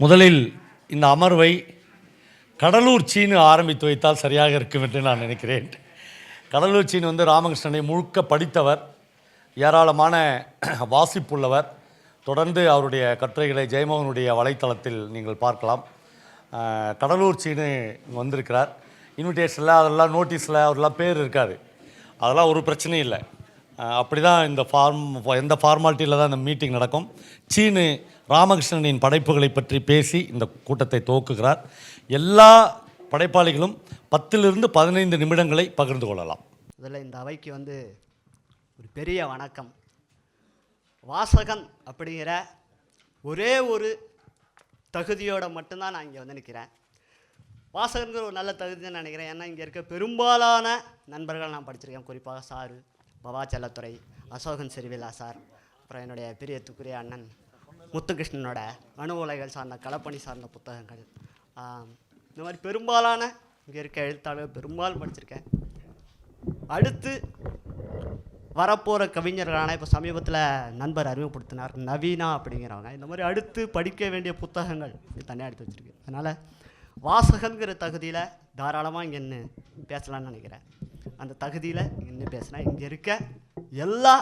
முதலில் இந்த அமர்வை கடலூர் சீனு ஆரம்பித்து வைத்தால் சரியாக இருக்கும் என்று நான் நினைக்கிறேன். கடலூர் சீனு வந்து ராமகிருஷ்ணனை முழுக்க படித்தவர் ஏராளமான வாசிப்புள்ளவர். தொடர்ந்து அவருடைய கட்டுரைகளை ஜெயமோகனுடைய வலைத்தளத்தில் நீங்கள் பார்க்கலாம். கடலூர் சீனு வந்திருக்கிறார். இன்விடேஷனில் அதெல்லாம் நோட்டீஸில் அவரெல்லாம் பேர் இருக்காது. அதெல்லாம் ஒரு பிரச்சனையும் இல்லை. அப்படி தான் இந்த ஃபார்ம் எந்த ஃபார்மாலிட்டியில் தான் இந்த மீட்டிங் நடக்கும். சீனு ராமகிருஷ்ணனின் படைப்புகளை பற்றி பேசி இந்த கூட்டத்தை துவக்குகிறார். எல்லா படைப்பாளிகளும் பத்திலிருந்து பதினைந்து நிமிடங்களை பகிர்ந்து கொள்ளலாம். இதில் இந்த அவைக்கு வந்து ஒரு பெரிய வணக்கம். வாசகன் அப்படிங்கிற ஒரே ஒரு தகுதியோட மட்டும்தான் நான் இங்கே வந்து நிற்கிறேன். வாசகங்கிற ஒரு நல்ல தகுதி நினைக்கிறேன். ஏன்னா இங்கே இருக்க பெரும்பாலான நண்பர்கள் நான் படிச்சிருக்கேன். குறிப்பாக சாரு பவா செல்லத்துறை அசோகன் செரிவிலா சார் அப்புறம் என்னுடைய பிரியத்துக்குரிய அண்ணன் முத்துகிருஷ்ணனோட அணு உலைகள் சார்ந்த களப்பணி சார்ந்த புத்தகங்கள். இந்த மாதிரி பெரும்பாலான இங்கே இருக்க எழுத்தாளர்கள் பெரும்பாலும் படிச்சிருக்கேன். அடுத்து வரப்போகிற கவிஞர்களான இப்போ சமீபத்தில் நண்பர் அறிமுகப்படுத்தினார் நவீனா அப்படிங்கிறவங்க. இந்த மாதிரி அடுத்து படிக்க வேண்டிய புத்தகங்கள் தனியாக எடுத்து வச்சுருக்கேன் அதனால் வாசகங்கிற தகுதியில் தாராளமாக இங்கே நின்று பேசலான்னு நினைக்கிறேன். அந்த தகுதியில் நின்று பேசினா இங்கே இருக்க எல்லா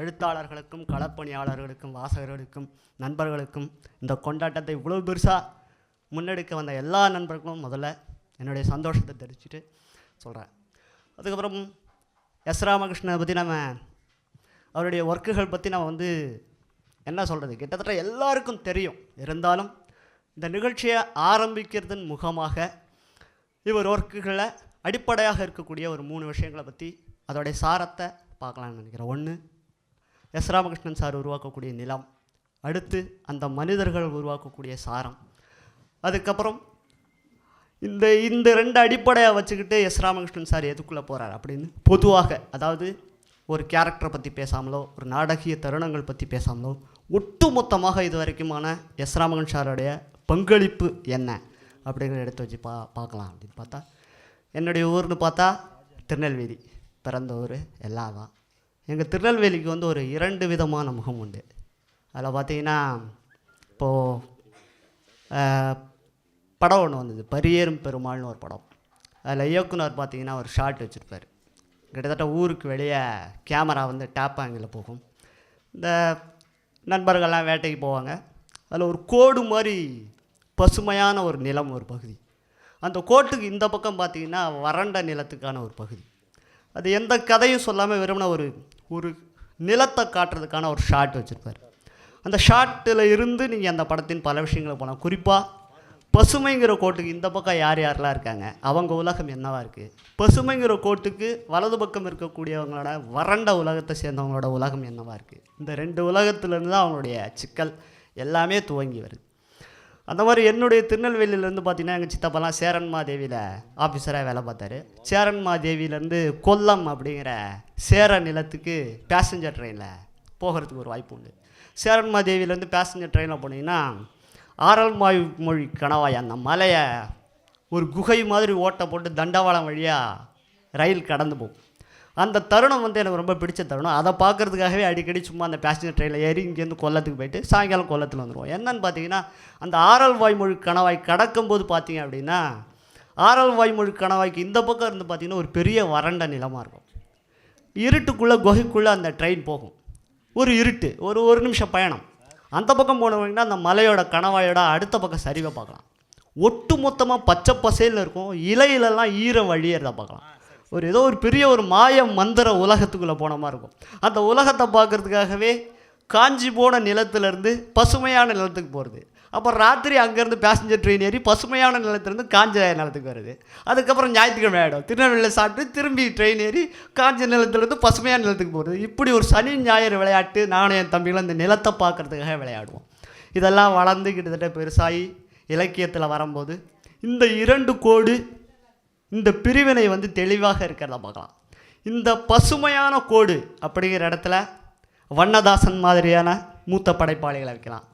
எழுத்தாளர்களுக்கும் களப்பணியாளர்களுக்கும் வாசகர்களுக்கும் நண்பர்களுக்கும் இந்த கொண்டாட்டத்தை இவ்வளோ பெருசாக முன்னெடுக்க வந்த எல்லா நண்பர்களும் முதல்ல என்னுடைய சந்தோஷத்தை தெரிவிச்சுட்டு சொல்கிறேன் அதுக்கப்புறம் எஸ் ராமகிருஷ்ணனை பற்றி நம்ம அவருடைய ஒர்க்குகள் பற்றி நம்ம வந்து என்ன சொல்கிறது கிட்டத்தட்ட எல்லாருக்கும் தெரியும். இருந்தாலும் இந்த நிகழ்ச்சியை ஆரம்பிக்கிறதன் முகமாக இவர் ஒர்க்குகளை அடிப்படையாக இருக்கக்கூடிய ஒரு மூணு விஷயங்களை பற்றி அதோடைய சாரத்தை பார்க்கலாம்னு நினைக்கிறேன். ஒன்று எஸ் ராமகிருஷ்ணன் சார் உருவாக்கக்கூடிய நிலம் அடுத்து அந்த மனிதர்கள் உருவாக்கக்கூடிய சாரம். அதுக்கப்புறம் இந்த இந்த ரெண்டு அடிப்படையை வச்சுக்கிட்டு எஸ் ராமகிருஷ்ணன் சார் எதுக்குள்ளே போகிறார் அப்படின்னு? பொதுவாக அதாவது ஒரு கேரக்டரை பற்றி பேசாமலோ ஒரு நாடகிய தருணங்கள் பற்றி பேசாமலோ ஒட்டுமொத்தமாக இது வரைக்குமான எஸ் ராமகன் சாருடைய பங்களிப்பு என்ன அப்படிங்கிறத எடுத்து வச்சு பா பார்க்கலாம் அப்படின்னு பார்த்தா என்னுடைய ஊர்னு பார்த்தா திருநெல்வேலி பிறந்த ஊர் எல்லாம் தான். எங்கள் திருநெல்வேலிக்கு வந்து ஒரு இரண்டு விதமான முகம் உண்டு. அதில் பார்த்தீங்கன்னா இப்போது படம் ஒன்று வந்தது. பரியேறும் பெருமாள்னு ஒரு படம். அதில் இயக்குனர் பார்த்தீங்கன்னா ஒரு ஷாட் வச்சுருப்பார். கிட்டத்தட்ட ஊருக்கு வெளியே கேமரா வந்து டேப் ஆங்கில் போகும். இந்த நண்பர்கள்லாம் வேட்டைக்கு போவாங்க. அதில் ஒரு கோடு மாதிரி பசுமையான ஒரு நிலம் ஒரு பகுதி. அந்த கோட்டுக்கு இந்த பக்கம் பார்த்திங்கன்னா வறண்ட நிலத்துக்கான ஒரு பகுதி. அது எந்த கதையும் சொல்லாமல் வெறுமனே ஒரு ஒரு நிலத்தை காட்டுறதுக்கான ஒரு ஷாட் வச்சுருப்பார். அந்த ஷாட்டில் இருந்து நீங்கள் அந்த படத்தின் பல விஷயங்களை போகலாம் குறிப்பாக பசுமைங்கிற கோட்டுக்கு இந்த பக்கம் யார் யாரெலாம் இருக்காங்க? அவங்க உலகம் என்னவாக இருக்குது பசுமைங்கிற கோட்டுக்கு வலது பக்கம் இருக்கக்கூடியவங்களோட வறண்ட உலகத்தை சேர்ந்தவங்களோட உலகம் என்னவாக இருக்குது இந்த ரெண்டு உலகத்துலேருந்து தான் அவங்களுடைய சிக்கல் எல்லாமே துவங்கி வருது. அந்த மாதிரி என்னுடைய திருநெல்வேலியிலேருந்து பார்த்தீங்கன்னா எங்கள் சித்தப்பாலாம் சேரன்மாதேவியில் ஆஃபீஸராக வேலை பார்த்தாரு. சேரன்மாதேவியிலேருந்து கொல்லம் அப்படிங்கிற சேர நிலத்துக்கு பேசஞ்சர் ட்ரெயினில் போகிறதுக்கு ஒரு வாய்ப்பு உண்டு. சேரன்மாதேவியிலேருந்து பேசஞ்சர் ட்ரெயினில் போனீங்கன்னா ஆரல்மாய் மொழி கணவாய் அந்த மலையை ஒரு குகை மாதிரி ஓட்டை போட்டு தண்டவாளம் வழியாக ரயில் கடந்து போகும். அந்த தருணம் வந்து எனக்கு ரொம்ப பிடிச்ச தருணம். அதை பார்க்கறதுக்காகவே அடிக்கடி சும்மா அந்த பேசஞ்சர் ட்ரெயினில் ஏறி இங்கேருந்து கொல்லத்துக்கு போயிட்டு சாயங்காலம் கொல்லத்தில் வந்துடுவோம் என்னன்னு பார்த்தீங்கன்னா அந்த ஆரல் வாய்மொழி கணவாய் கடக்கும்போது பார்த்தீங்க அப்படின்னா ஆரல் வாய்மொழி கணவாய்க்கு இந்த பக்கம் இருந்து பார்த்தீங்கன்னா ஒரு பெரிய வறண்ட நிலமாக இருக்கும். இருட்டுக்குள்ளே குகைக்குள்ளே அந்த ட்ரெயின் போகும். ஒரு இருட்டு ஒரு ஒரு நிமிஷம் பயணம். அந்த பக்கம் போனவங்கன்னா அந்த மலையோட கணவாயோட அடுத்த பக்கம் சரிவை பார்க்கலாம். ஒட்டு மொத்தமாக பச்சை பசேல்னு இருக்கும். இலையிலெல்லாம் ஈரம் வழியறத பார்க்கலாம். ஒரு ஏதோ ஒரு பெரிய ஒரு மாய மந்திர உலகத்துக்குள்ளே போன மாதிரி இருக்கும். அந்த உலகத்தை பார்க்கறதுக்காகவே காஞ்சி போன நிலத்திலேருந்து பசுமையான நிலத்துக்கு போகிறது அப்போ ராத்திரி அங்கேருந்து பேசஞ்சர் ட்ரெயின் ஏறி பசுமையான நிலத்துலேருந்து காஞ்ச நிலத்துக்கு வருது. அதுக்கப்புறம் ஞாயிற்றுக்கிழமை ஆகிடும் திருநெல்வேலியில் சாப்பிட்டு திரும்பி ட்ரெயின் ஏறி காஞ்ச நிலத்துலேருந்து பசுமையான நிலத்துக்கு போகிறது இப்படி ஒரு சனி ஞாயிறு விளையாட்டு நானும் என் தம்பிகளும் இந்த நிலத்தை பார்க்குறதுக்காக விளையாடுவோம். இதெல்லாம் வளர்ந்து கிட்டத்தட்ட பெருசாகி இலக்கியத்தில் வரும்போது இந்த இரண்டு கோடு இந்த பிரிவினை வந்து தெளிவாக இருக்கிறத பார்க்கலாம். இந்த பசுமையான கோடு அப்படிங்கிற இடத்துல வண்ணதாசன் மாதிரியான மூத்த படைப்பாளிகளை வைக்கலாம்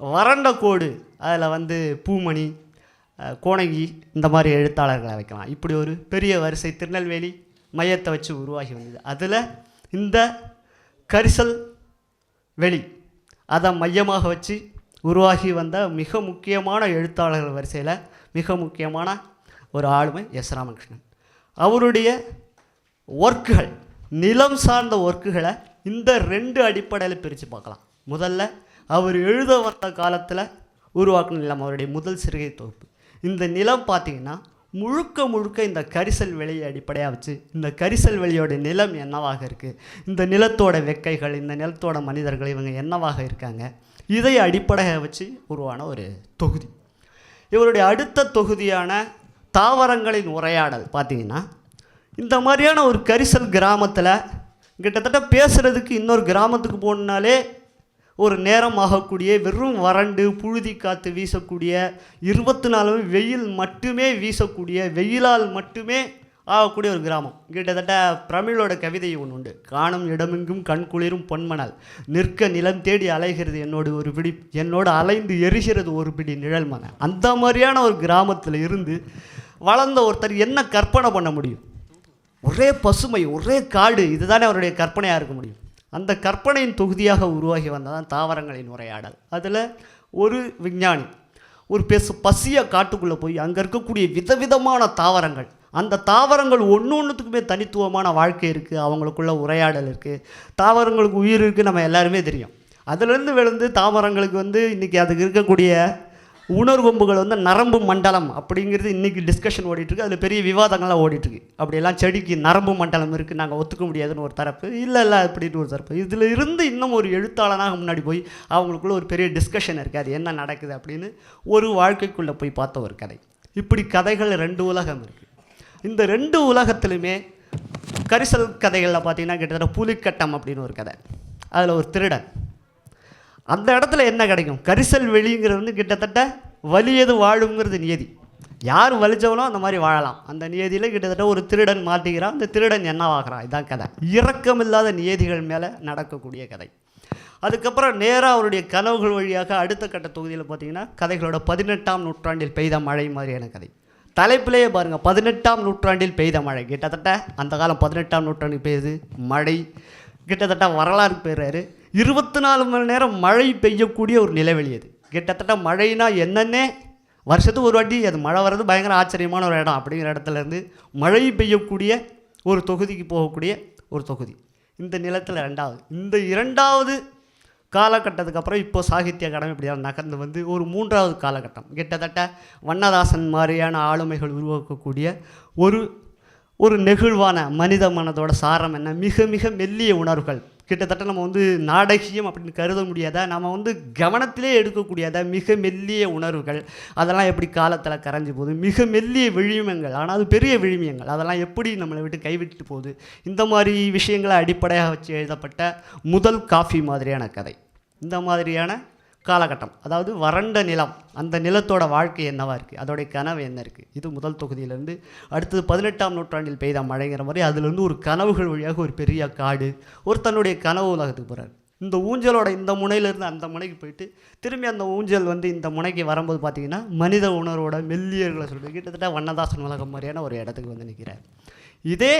வறண்ட கோடு அதில் வந்து பூமணி கோணங்கி இந்த மாதிரி எழுத்தாளர்களை வைக்கலாம். இப்படி ஒரு பெரிய வரிசை திருநெல்வேலி மையத்தை வச்சு உருவாகி வந்தது. அதில் இந்த கரிசல் வெளி அதை மையமாக வச்சு உருவாகி வந்த மிக முக்கியமான எழுத்தாளர்கள் வரிசையில் மிக முக்கியமான ஒரு ஆளுமை எஸ் ராமகிருஷ்ணன். அவருடைய ஒர்க்குகள் நிலம் சார்ந்த ஒர்க்குகளை இந்த ரெண்டு அடிப்படையில் பிரித்து பார்க்கலாம். முதல்ல அவர் எழுத வந்த காலத்தில் உருவாக்கின நிலம் அவருடைய முதல் சிறுகை தொகுப்பு. இந்த நிலம் பார்த்தீங்கன்னா முழுக்க முழுக்க இந்த கரிசல் வெளியை அடிப்படையாக வச்சு இந்த கரிசல் வெளியோட நிலம் என்னவாக இருக்குது இந்த நிலத்தோட வெக்கைகள் இந்த நிலத்தோட மனிதர்கள் இவங்க என்னவாக இருக்காங்க இதை அடிப்படையாக வச்சு உருவான ஒரு தொகுதி. இவருடைய அடுத்த தொகுதியான தாவரங்களின் உரையாடல் பார்த்தீங்கன்னா இந்த மாதிரியான ஒரு கரிசல் கிராமத்தில் கிட்டத்தட்ட பேசுகிறதுக்கு இன்னொரு கிராமத்துக்கு போகணுனாலே ஒரு நேரம் ஆகக்கூடிய வெறும் வறண்டு புழுதி காற்று வீசக்கூடிய இருபத்தி நாலு வெயில் மட்டுமே வீசக்கூடிய வெயிலால் மட்டுமே ஆகக்கூடிய ஒரு கிராமம். கிட்டத்தட்ட பிரமிழோட கவிதை ஒன்று உண்டு. காணும் இடமெங்கும் கண் குளிரும் பொன்மணல். நிற்க நிலம் தேடி அலைகிறது என்னோடு ஒரு பிடி என்னோடு அலைந்து எரிகிறது ஒரு பிடி நிழல் மன அந்த மாதிரியான ஒரு கிராமத்தில் இருந்து வளர்ந்த ஒருத்தர் என்ன கற்பனை பண்ண முடியும்? ஒரே பசுமை ஒரே காடு இதுதானே அவருடைய கற்பனையாக இருக்க முடியும். அந்த கற்பனையின் தொகுதியாக உருவாகி வந்ததான் தாவரங்களின் உரையாடல். அதில் ஒரு விஞ்ஞானி ஒரு பெசு பசிய காட்டுக்குள்ளே போய் அங்கே இருக்கக்கூடிய விதவிதமான தாவரங்கள் அந்த தாவரங்கள் ஒன்று ஒன்றுத்துக்குமே தனித்துவமான வாழ்க்கை இருக்குது அவங்களுக்குள்ள உரையாடல் இருக்குது தாவரங்களுக்கு உயிர் இருக்குது நம்ம எல்லாருமே தெரியும். அதுலேருந்து விழுந்து தாவரங்களுக்கு வந்து இன்றைக்கி அதுக்கு இருக்கக்கூடிய உணர்வொம்புகள் வந்து நரம்பு மண்டலம் அப்படிங்கிறது இன்றைக்கி டிஸ்கஷன் ஓடிட்டுருக்கு அதில் பெரிய விவாதங்கள்லாம் ஓடிட்டுருக்கு அப்படியெல்லாம் செடிக்கு நரம்பு மண்டலம் இருக்குது நாங்கள் ஒத்துக்க முடியாதுன்னு ஒரு தரப்பு. இல்லை இல்லை அப்படின்னு ஒரு தரப்பு. இதில் இருந்து இன்னும் ஒரு எழுத்தாளனாக முன்னாடி போய் அவங்களுக்குள்ள ஒரு பெரிய டிஸ்கஷன் இருக்குது அது என்ன நடக்குது அப்படின்னு ஒரு வாழ்க்கைக்குள்ளே போய் பார்த்த ஒரு கதை. இப்படி கதைகள் ரெண்டு உலகம் இருக்குது இந்த ரெண்டு உலகத்திலுமே கரிசல் கதைகளில் பார்த்தீங்கன்னா கிட்டத்தட்ட புலிக்கட்டம் அப்படின்னு ஒரு கதை. அதில் ஒரு திருடன். அந்த இடத்துல என்ன கிடைக்கும்? கரிசல் வெளிங்கிறது வந்து கிட்டத்தட்ட வலியது வாழுங்கிறது நியதி. யார் வலிச்சவனோ அந்த மாதிரி வாழலாம். அந்த நியதியில் கிட்டத்தட்ட ஒரு திருடன் மாட்டிக்கிறான் அந்த திருடன் என்னவாகிறான் இதான் கதை. இரக்கமில்லாத நியதிகள் மேலே நடக்கக்கூடிய கதை. அதுக்கப்புறம் நேராக அவருடைய கனவுகள் வழியாக அடுத்த கட்ட தொகுதியில் பார்த்தீங்கன்னா கதைகளோட பதினெட்டாம் நூற்றாண்டில் பெய்த மழை மாதிரியான கதை. தலைப்பிலேயே பாருங்கள் பதினெட்டாம் நூற்றாண்டில் பெய்த மழை. கிட்டத்தட்ட அந்த காலம் பதினெட்டாம் நூற்றாண்டில் பெய்யுது மழை. கிட்டத்தட்ட வரலாறு பெறாரு இருபத்தி நாலு மணி நேரம் மழை பெய்யக்கூடிய ஒரு நிலவெளி அது. கிட்டத்தட்ட மழைனா என்னென்னே வருஷத்துக்கு ஒரு வாட்டி அது மழை வர்றது பயங்கர ஆச்சரியமான ஒரு இடம் அப்படிங்கிற இடத்துல இருந்து மழை பெய்யக்கூடிய ஒரு தொகுதிக்கு போகக்கூடிய ஒரு தொகுதி. இந்த நிலத்தில் ரெண்டாவது இந்த இரண்டாவது காலகட்டத்துக்கு அப்புறம் இப்போ சாகித்ய அகாடமி இப்படியாக நகர்ந்து வந்து ஒரு மூன்றாவது காலகட்டம். கிட்டத்தட்ட வண்ணதாசன் மாதிரியான ஆளுமைகள் உருவாக்கக்கூடிய ஒரு ஒரு நெகிழ்வான மனித மனதோட சாரம் என்ன? மிக மிக மெல்லிய உணர்வுகள். கிட்டத்தட்ட நம்ம வந்து நாடகியம் அப்படின்னு கருத முடியாத? நம்ம வந்து கவனத்திலே எடுக்கக்கூடியதா? மிக மெல்லிய உணர்வுகள். அதெல்லாம் எப்படி காலத்தில் கரைஞ்சு போகுது? மிக மெல்லிய விழுமியங்கள். ஆனால் அது பெரிய விழுமியங்கள். அதெல்லாம் எப்படி நம்மளை விட்டு கைவிட்டு போகுது? இந்த மாதிரி விஷயங்களை அடிப்படையாக வச்சு எழுதப்பட்ட முதல் காஃபி மாதிரியான கதை. இந்த மாதிரியான காலகட்டம். அதாவது வறண்ட நிலம் அந்த நிலத்தோட வாழ்க்கை என்னவா இருக்குது அதோடைய கனவு என்ன இருக்குது இது முதல் தொகுதியிலேருந்து அடுத்தது பதினெட்டாம் நூற்றாண்டில் பெய்த மழைங்கிற மாதிரி அதுலேருந்து ஒரு கனவுகள் வழியாக ஒரு பெரிய காடு ஒரு தன்னுடைய கனவு உலகத்துக்கு போகிறார் இந்த ஊஞ்சலோட இந்த முனையிலேருந்து அந்த முனைக்கு போயிட்டு திரும்பி அந்த ஊஞ்சல் வந்து இந்த முனைக்கு வரும்போது பார்த்தீங்கன்னா மனித உணர்வோட மெல்லியர்களை சொல்லிட்டு கிட்டத்தட்ட வண்ணதாசன் உலகம் மாதிரியான ஒரு இடத்துக்கு வந்து நிற்கிறார் இதே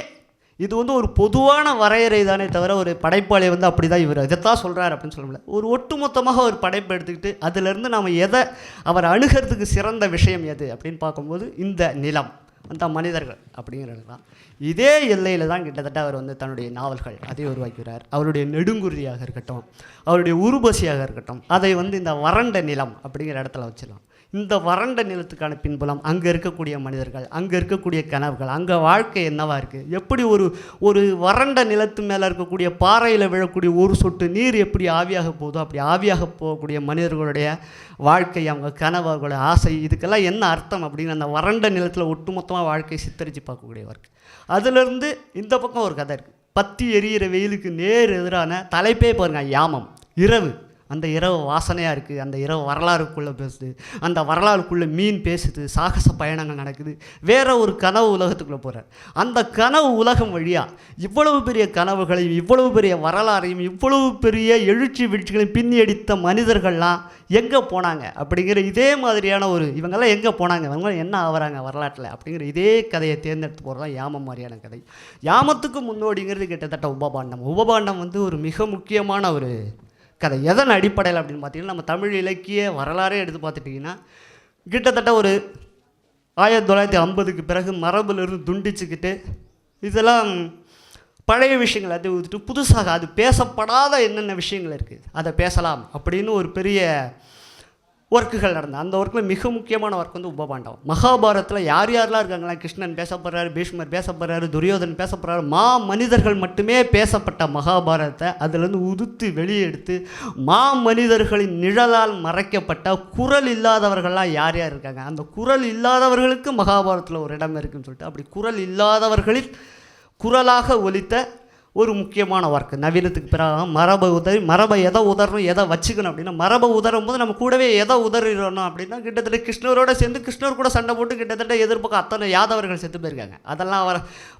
இது வந்து ஒரு பொதுவான வரையறை தானே தவிர ஒரு படைப்பாளி வந்து அப்படி தான் இவர். இதைத்தான் சொல்கிறார் அப்படின்னு சொல்ல முடியல. ஒரு ஒட்டுமொத்தமாக ஒரு படைப்பை எடுத்துக்கிட்டு அதிலிருந்து நாம் எதை அவர் அணுகிறதுக்கு சிறந்த விஷயம் எது அப்படின்னு பார்க்கும்போது இந்த நிலம். அந்த மனிதர்கள் அப்படிங்கிறது தான். இதே எல்லையில் தான் கிட்டத்தட்ட அவர் வந்து தன்னுடைய நாவல்கள் அதை உருவாக்கிறார் அவருடைய நெடுங்குருதியாக இருக்கட்டும் அவருடைய உருபசியாக இருக்கட்டும் அதை வந்து இந்த வறண்ட நிலம் அப்படிங்கிற இடத்துல வச்சிடலாம். இந்த வறண்ட நிலத்துக்கான பின்புலம் அங்கே இருக்கக்கூடிய மனிதர்கள் அங்கே இருக்கக்கூடிய கனவுகள் அங்கே வாழ்க்கை என்னவாக இருக்குது எப்படி ஒரு ஒரு வறண்ட நிலத்து மேலே இருக்கக்கூடிய பாறையில் விழக்கூடிய ஒரு சொட்டு நீர் எப்படி ஆவியாக போகுதோ அப்படி ஆவியாக போகக்கூடிய மனிதர்களுடைய வாழ்க்கை அவங்க கனவுகளோட ஆசை இதுக்கெல்லாம் என்ன அர்த்தம் அப்படின்னு அந்த வறண்ட நிலத்தில் ஒட்டுமொத்தமாக வாழ்க்கையை சித்தரித்து பார்க்கக்கூடிய ஒர்க் அதுலேருந்து இந்த பக்கம் ஒரு கதை இருக்குது பத்தி எரியிற வெயிலுக்கு நேர் எதிரான தலைப்பே பாருங்கள் யாமம் இரவு. அந்த இரவு வாசனையாக இருக்குது அந்த இரவு வரலாறுக்குள்ளே பேசுது அந்த வரலாறுக்குள்ளே மீன் பேசுது சாகச பயணங்கள் நடக்குது வேற ஒரு கனவு உலகத்துக்குள்ளே போகிறேன் அந்த கனவு உலகம் வழியாக இவ்வளவு பெரிய கனவுகளையும் இவ்வளவு பெரிய வரலாறையும் இவ்வளவு பெரிய எழுச்சி வீழ்ச்சிகளையும் பின்னி அடித்த மனிதர்கள்லாம் எங்கே போனாங்க அப்படிங்கிற இதே மாதிரியான ஒரு இவங்கெல்லாம் எங்கே போனாங்க இவங்க என்ன ஆகுறாங்க வரலாற்றில் அப்படிங்கிற இதே கதையை தேர்ந்தெடுத்து போகிறது தான் யாமம் மாதிரியான கதை. யாமத்துக்கு முன்னோடிங்கிறது கிட்டத்தட்ட உபபாண்டம். உபபாண்டம் வந்து ஒரு மிக முக்கியமான ஒரு கதை. எதன் அடிப்படையில் அப்படின்னு பார்த்தீங்கன்னா நம்ம தமிழ் இலக்கிய வரலாறே எடுத்து பார்த்துட்டிங்கன்னா கிட்டத்தட்ட ஒரு ஆயிரத்தி தொள்ளாயிரத்தி ஐம்பதுக்கு பிறகு மரபுலேருந்து துண்டிச்சுக்கிட்டு இதெல்லாம் பழைய விஷயங்கள் எல்லாத்தையும் ஊற்றிட்டு புதுசாக அது பேசப்படாத என்னென்ன விஷயங்கள் இருக்குது அதை பேசலாம் அப்படின்னு ஒரு பெரிய ஒர்க்குகள் நடந்தது. அந்த ஒர்க்கில் மிக முக்கியமான ஒர்க் வந்து உபபாண்டவம். மகாபாரதத்தில் யார் யாரெல்லாம் இருக்காங்களா? கிருஷ்ணன் பேசப்படுறாரு பீஷ்மர் பேசப்படுறாரு துரியோதன் பேசப்படுறாரு மா மனிதர்கள் மட்டுமே பேசப்பட்ட மகாபாரதத்தை அதிலிருந்து உதுத்து வெளியெடுத்து மா மனிதர்களின் நிழலால் மறைக்கப்பட்ட குரல் இல்லாதவர்கள்லாம் யார் யார் இருக்காங்க? அந்த குரல் இல்லாதவர்களுக்கு மகாபாரதத்தில் ஒரு இடம் இருக்குன்னு சொல்லிட்டு அப்படி குரல் இல்லாதவர்களில் குரலாக ஒலித்த ஒரு முக்கியமான ஒர்க்கு நவீனத்துக்கு பிறகு மரபை உதறி மரபை எதை உதறணும் எதை வச்சுக்கணும் அப்படின்னா மரபை உதறும் போது நம்ம கூடவே எதை உதறிடணும் அப்படின்னா கிட்டத்தட்ட கிருஷ்ணரோட சேர்ந்து கிருஷ்ணர் கூட சண்டை போட்டு கிட்டத்தட்ட எதிர்ப்பக்கம் அத்தனை யாதவர்கள் செத்து போயிருக்காங்க. அதெல்லாம் வர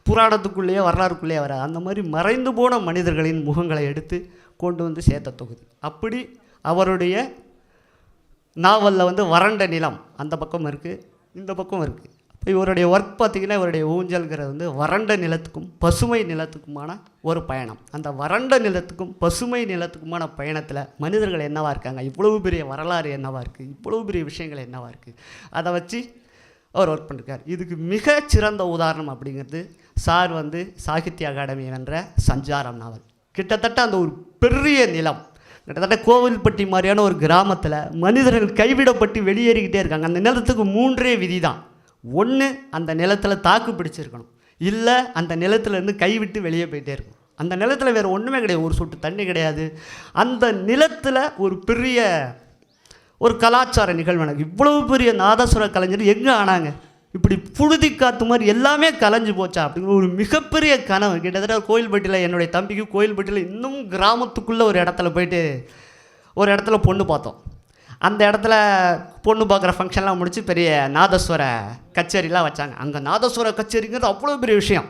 புராணத்துக்குள்ளேயே வரலாறுக்குள்ளேயே வர அந்த மாதிரி மறைந்து போன மனிதர்களின் முகங்களை எடுத்து கொண்டு வந்து சேர்த்த தொகுதி. அப்படி அவருடைய நாவலில் வந்து வறண்ட நிலம் அந்த பக்கம் இருக்குது இந்த பக்கம் இருக்குது இப்போ இவருடைய ஒர்க் பார்த்திங்கன்னா இவருடைய ஊஞ்சல்கிறது வந்து வறண்ட நிலத்துக்கும் பசுமை நிலத்துக்குமான ஒரு பயணம். அந்த வறண்ட நிலத்துக்கும் பசுமை நிலத்துக்குமான பயணத்தில் மனிதர்கள் என்னவாக இருக்காங்க? இவ்வளவு பெரிய வரலாறு என்னவாக இருக்குது இவ்வளவு பெரிய விஷயங்கள் என்னவாக இருக்குது அதை வச்சு அவர் ஒர்க் பண்ணிருக்கார். இதுக்கு மிக சிறந்த உதாரணம் அப்படிங்கிறது சார் வந்து சாகித்ய அகாடமி என்ற சஞ்சாரம் நாவல் கிட்டத்தட்ட அந்த ஒரு பெரிய நிலம் கிட்டத்தட்ட கோவில்பட்டி மாதிரியான ஒரு கிராமத்தில் மனிதர்கள் கைவிடப்பட்டு வெளியேறிக்கிட்டே இருக்காங்க. அந்த நிலத்துக்கு மூன்றே விதி தான் ஒன்று அந்த நிலத்தில் தாக்கு பிடிச்சிருக்கணும். இல்லை அந்த நிலத்துலேருந்து கைவிட்டு வெளியே போயிட்டே இருக்கணும். அந்த நிலத்தில் வேறு ஒன்றுமே கிடையாது. ஒரு சொட்டு தண்ணி கிடையாது. அந்த நிலத்தில் ஒரு பெரிய ஒரு கலாச்சார நிகழ்வு எனக்கு இவ்வளவு பெரிய நாதஸ்வர கலைஞர் எங்கே ஆனாங்க? இப்படி புழுதி காத்து மாதிரி எல்லாமே கலைஞ்சு போச்சா அப்படிங்கிற ஒரு மிகப்பெரிய கனவு. கிட்டத்தட்ட கோயில்பட்டியில் என்னுடைய தம்பிக்கு கோயில்பட்டியில் இன்னும் கிராமத்துக்குள்ளே ஒரு இடத்துல போயிட்டு ஒரு இடத்துல பொண்ணு பார்த்தோம். அந்த இடத்துல பொண்ணு பார்க்குற ஃபங்க்ஷன்லாம் முடிச்சு பெரிய நாதஸ்வர கச்சேரிலாம் வச்சாங்க. அங்கே நாதஸ்வர கச்சேரிங்கிறது அவ்வளோ பெரிய விஷயம்.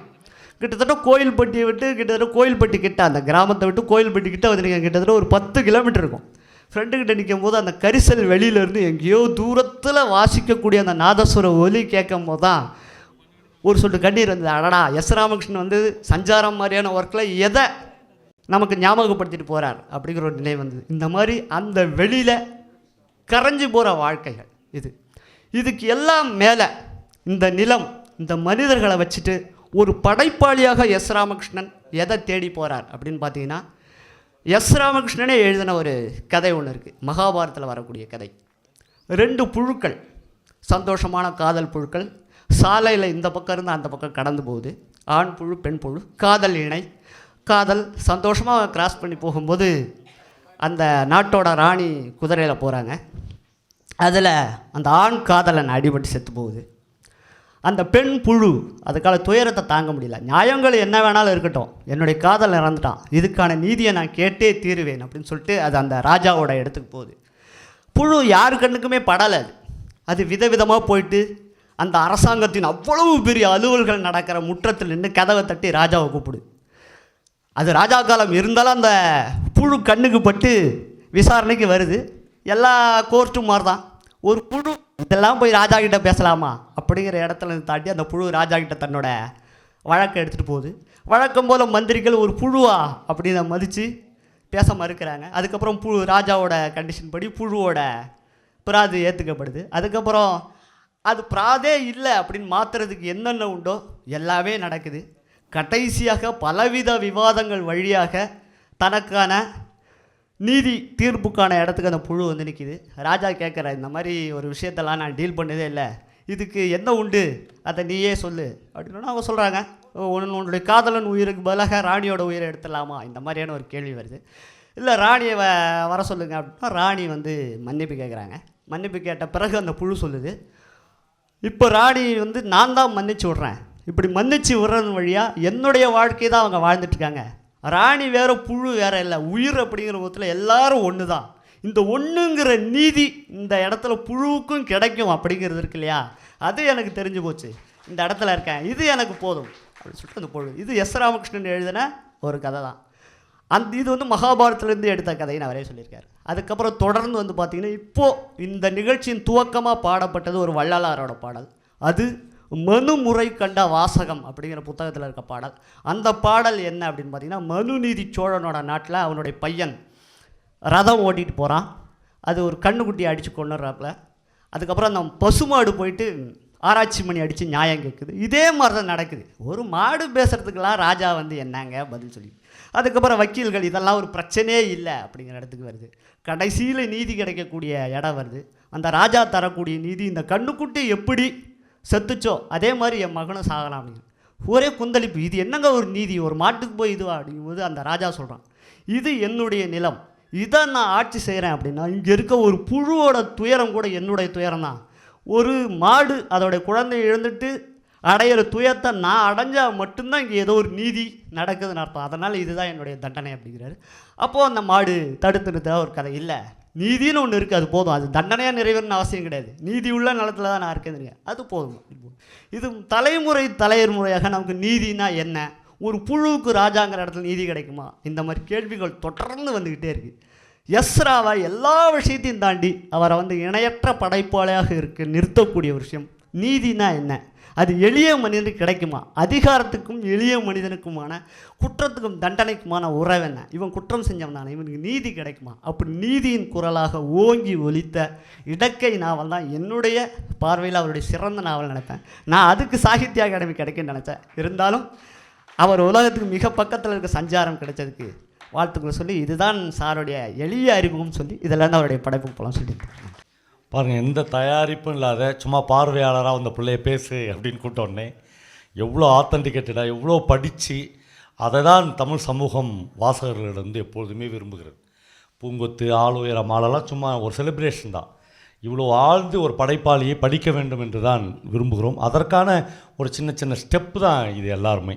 கிட்டத்தட்ட கோயில்பட்டியை விட்டு கிட்டத்தட்ட கோயில்பட்டி கிட்ட அந்த கிராமத்தை விட்டு கோயில்பட்டி கிட்ட வந்து நீங்கள் கிட்டத்தட்ட ஒரு பத்து கிலோமீட்டர் இருக்கும். ஃப்ரெண்டுக்கிட்ட நிற்கும் போது அந்த கரிசல் வெளியிலேருந்து எங்கேயோ தூரத்தில் வாசிக்கக்கூடிய அந்த நாதஸ்வர ஒலி கேட்கும் போது தான் ஒரு சொட்டு கண்ணீர் வந்தது. அடடா எஸ் ராமகிருஷ்ணன் வந்து சஞ்சாரம் மாதிரியான ஒர்க்கில் எதை நமக்கு ஞாபகப்படுத்திட்டு போகிறார் அப்படிங்கிற ஒரு நினைவு வந்தது. இந்த மாதிரி அந்த வெளியில் கரைஞ்சி போகிற வாழ்க்கைகள் இது. இதுக்கு எல்லாம் மேலே இந்த நிலம் இந்த மனிதர்களை வச்சுட்டு ஒரு படைப்பாளியாக எஸ் ராமகிருஷ்ணன் எதை தேடி போகிறார் அப்படின்னு பார்த்தீங்கன்னா எஸ் ராமகிருஷ்ணனே எழுதின ஒரு கதை ஒன்று இருக்குது மகாபாரத்தில் வரக்கூடிய கதை. ரெண்டு புழுக்கள் சந்தோஷமான காதல் புழுக்கள். சாலையில் இந்த பக்கம் இருந்து அந்த பக்கம் கடந்து போகுது. ஆண் புழு பெண் புழு காதல் இணை. காதல் சந்தோஷமாக கிராஸ் பண்ணி போகும்போது அந்த நாட்டோட ராணி குதிரையில் போகிறாங்க அதில் அந்த ஆண் காதலன் அடிபட்டு செத்து போகுது. அந்த பெண் புழு அதுக்கான துயரத்தை தாங்க முடியல. நியாயங்கள் என்ன வேணாலும் இருக்கட்டும். என்னுடைய காதல் இறந்துட்டான். இதுக்கான நீதியை நான் கேட்டே தீருவேன் அப்படின்னு சொல்லிட்டு அது அந்த ராஜாவோட இடத்துக்கு போகுது. புழு யாரு கண்ணுக்குமே படலை அது. அது விதவிதமாக போயிட்டு அந்த அரசாங்கத்தின் அவ்வளவு பெரிய அலுவல்கள் நடக்கிற முற்றத்தில் நின்று கதவை தட்டி ராஜாவை கூப்பிடு அது ராஜா காலம் இருந்தாலும் அந்த புழு கண்ணுக்கு பட்டு விசாரணைக்கு வருது. எல்லா கோர்ட்டும் மாதிரி தான் ஒரு புழு இதெல்லாம் போய் ராஜா கிட்ட பேசலாமா? அப்படிங்கிற இடத்துல தாண்டி அந்த புழு ராஜா கிட்ட தன்னோட வழக்கை எடுத்துகிட்டு போகுது. வழக்கம் போல் மந்திரிகள் ஒரு புழுவா? அப்படின்னு மதித்து பேச மறுக்கிறாங்க. அதுக்கப்புறம் புழு ராஜாவோட கண்டிஷன் படி புழுவோட பிராது ஏற்றுக்கப்படுது அதுக்கப்புறம் அது பிராதே இல்லை அப்படின்னு மாற்றுறதுக்கு என்னென்ன உண்டோ? எல்லாமே நடக்குது. கடைசியாக பலவித விவாதங்கள் வழியாக தனக்கான நீதி தீர்ப்புக்கான இடத்துக்கு அந்த புழு வந்து நிற்கிது ராஜா கேட்குற இந்த மாதிரி ஒரு விஷயத்தெல்லாம் நான் டீல் பண்ணதே இல்லை. இதுக்கு என்ன உண்டு? அதை நீயே சொல்லு. அப்படின்னு அவங்க சொல்கிறாங்க உன்னுடைய காதலன் உயிருக்கு பதிலாக ராணியோட உயிரை எடுத்துடலாமா? இந்த மாதிரியான ஒரு கேள்வி வருது. இல்லை ராணியை வ வர சொல்லுங்க அப்படின்னா ராணி வந்து மன்னிப்பு கேட்குறாங்க. மன்னிப்பு கேட்ட பிறகு அந்த புழு சொல்லுது. இப்போ ராணி வந்து நான் தான் மன்னிச்சு விட்றேன். இப்படி மன்னிச்சு விடுறது வழியாக என்னுடைய வாழ்க்கை தான் அவங்க வாழ்ந்துட்டுருக்காங்க ராணி வேறு புழு வேற இல்லை உயிர் அப்படிங்கிற விதத்தில் எல்லாரும் ஒன்று தான் இந்த ஒன்றுங்கிற நீதி இந்த இடத்துல புழுவுக்கும் கிடைக்கும் அப்படிங்கிறது இருக்கு இல்லையா? அது எனக்கு தெரிஞ்சு போச்சு. இந்த இடத்துல இருக்கேன். இது எனக்கு போதும். அப்படின்னு சொல்லிட்டு அந்த பொழுது இது எஸ் ராமகிருஷ்ணன் எழுதின ஒரு கதை தான். அந்த இது வந்து மகாபாரதத்துலேருந்து எடுத்த கதையை நான் வரைய சொல்லியிருக்காரு. அதுக்கப்புறம் தொடர்ந்து வந்து பார்த்திங்கன்னா இப்போது இந்த நிகழ்ச்சியின் துவக்கமாக பாடப்பட்டது ஒரு வள்ளலாரோட பாடல். அது மனுமுறை கண்ட வாசகம் அப்படிங்கிற புத்தகத்தில் இருக்க பாடல். அந்த பாடல் என்ன அப்படின்னு பார்த்தீங்கன்னா மனுநீதி சோழனோட நாட்டில் அவனுடைய பையன் ரதம் ஓட்டிகிட்டு போகிறான் அது ஒரு கண்ணுக்குட்டி அடித்து கொண்டுறாப்புல அதுக்கப்புறம் அந்த பசுமாடு போயிட்டு ஆராய்ச்சி மணி அடித்து நியாயம் கேட்குது இதே மாதிரி தான் நடக்குது. ஒரு மாடு பேசுகிறதுக்கெல்லாம் ராஜா வந்து என்னங்க பதில் சொல்லி. அதுக்கப்புறம் வக்கீல்கள் இதெல்லாம் ஒரு பிரச்சனையே இல்லை அப்படிங்கிற இடத்துக்கு வருது. கடைசியில் நீதி கிடைக்கக்கூடிய இடம் வருது. அந்த ராஜா தரக்கூடிய நீதி இந்த கண்ணுக்குட்டி எப்படி செத்துச்சோ? அதே மாதிரி என் மகனும் சாகலாம். அப்படின்னு ஒரே குந்தளிப்பு. இது என்னங்க ஒரு நீதி? ஒரு மாட்டுக்கு போய் இதுவா அப்படிங்கும்போது அந்த ராஜா சொல்கிறான் இது என்னுடைய நிலம். இதை நான் ஆட்சி செய்கிறேன் அப்படின்னா இங்கே இருக்க ஒரு புழுவோட துயரம் கூட என்னுடைய துயரம் தான் ஒரு மாடு அதோடைய குழந்தை இழந்துட்டு அடையிற துயரத்தை நான் அடைஞ்சால் மட்டும்தான் இங்கே ஏதோ ஒரு நீதி நடக்குதுன்னு அர்த்தம். அதனால் இதுதான் என்னுடைய தண்டனை அப்படிங்கிறாரு. அப்போது அந்த மாடு தடுத்து நிறுத்த ஒரு கதை. இல்லை. நீதின்னு ஒன்று இருக்குது அது போதும். அது தண்டனையாக நிறைவேறணும் அவசியம் கிடையாது. நீதி உள்ள நலத்தில் தான் நான் இருக்கேன் தெரியும் அது போதும். இது தலைமுறை தலைமுறையாக நமக்கு நீதினா என்ன? ஒரு புழுவுக்கு ராஜாங்கிற இடத்துல நீதி கிடைக்குமா? இந்த மாதிரி கேள்விகள் தொடர்ந்து வந்துக்கிட்டே இருக்குது எஸ்ராவை எல்லா விஷயத்தையும் தாண்டி அவரை வந்து இணையற்ற படைப்பாளையாக இருக்க நிறுத்தக்கூடிய ஒரு விஷயம். நீதினா என்ன? அது எளிய மனிதனுக்கு கிடைக்குமா? அதிகாரத்துக்கும் எளிய மனிதனுக்குமான குற்றத்துக்கும் தண்டனைக்குமான உறவு என்ன? இவன் குற்றம் செஞ்சவனான இவனுக்கு நீதி கிடைக்குமா? அப்படி நீதியின் குரலாக ஓங்கி ஒலித்த இடக்கை நாவல் தான் என்னுடைய பார்வையில் அவருடைய சிறந்த நாவல் நினைப்பேன் நான் அதுக்கு சாகித்ய அகாடமி கிடைக்குன்னு நினச்சேன் இருந்தாலும் அவர் உலகத்துக்கு மிக பக்கத்தில் இருக்க சஞ்சாரம் கிடைச்சதுக்கு வாழ்த்துக்களை சொல்லி இதுதான் சாருடைய எளிய அறிமுகம் சொல்லி இதிலேருந்து அவருடைய படைப்பு போலாம் சொல்லி பாருங்கள் எந்த தயாரிப்பும் இல்லாத சும்மா பார்வையாளராக அந்த பிள்ளைய பேசு அப்படின்னு கூப்பிட்ட எவ்வளோ ஆத்தன்டிகேட்டடாக எவ்வளோ படித்து அதை தான் தமிழ் சமூகம் வாசகர்களிடம் எப்பொழுதுமே விரும்புகிறது. பூங்கொத்து ஆளுயர மாலெல்லாம் சும்மா ஒரு செலிப்ரேஷன் தான். இவ்வளோ ஆழ்ந்து ஒரு படைப்பாளியை படிக்க வேண்டும் என்று தான் விரும்புகிறோம். அதற்கான ஒரு சின்ன சின்ன ஸ்டெப்பு தான் இது எல்லாருமே.